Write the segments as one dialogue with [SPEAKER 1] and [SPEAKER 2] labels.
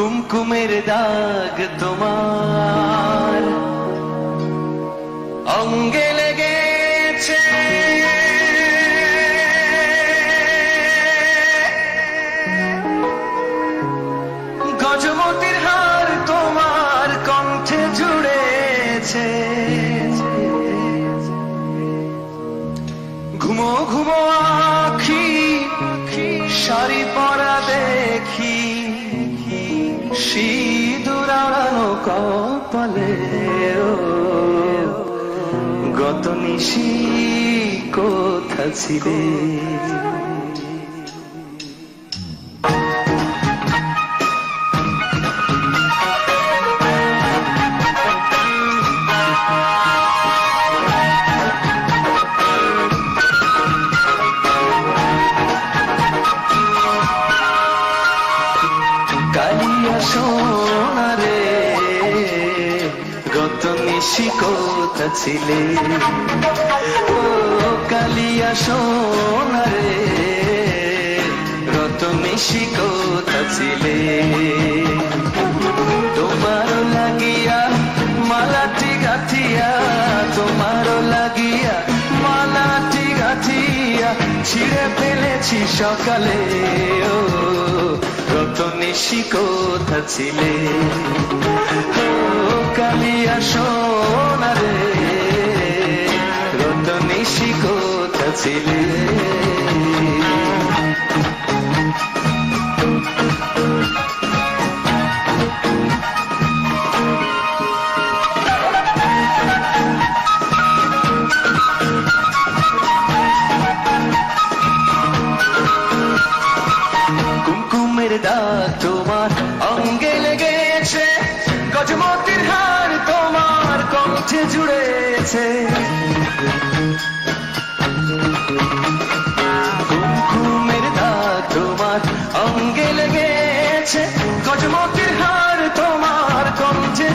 [SPEAKER 1] কুমকুমের দাগ তোমার। অঙ্গে কপালে গত নিশি কোথা ছিলে? কালিয়া সোনারে ছিলে? ও কালিয়া সোনারে কোথা ছিলে? তোমার লাগিয়া মালাটি গাথিয়া তোমার লাগিয়া মালাটি গাথিয়া ছিঁড়ে ফেলেছি সকালে। ও কত নিশি কোথা ছিলে? কালিয়া সোনারে ছিলে। কুমকুমের দাগ লেগেছে গজমতির হার জুড়েছে।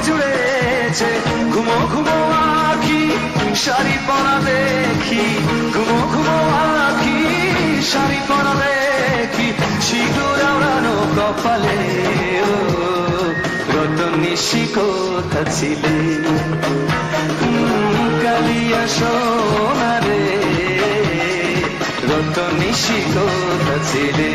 [SPEAKER 1] জুড়েছে ঘুমো ঘুমো আখি, শাড়ি পরা দেখি। ঘুমো ঘুমো আখি, শাড়ি পরা দেখি। সিঁদুর আওড়ানো কপালে, ও গত নিশি কোথা ছিলে কালিয়া সোনারে গত নিশি কোথা ছিলে।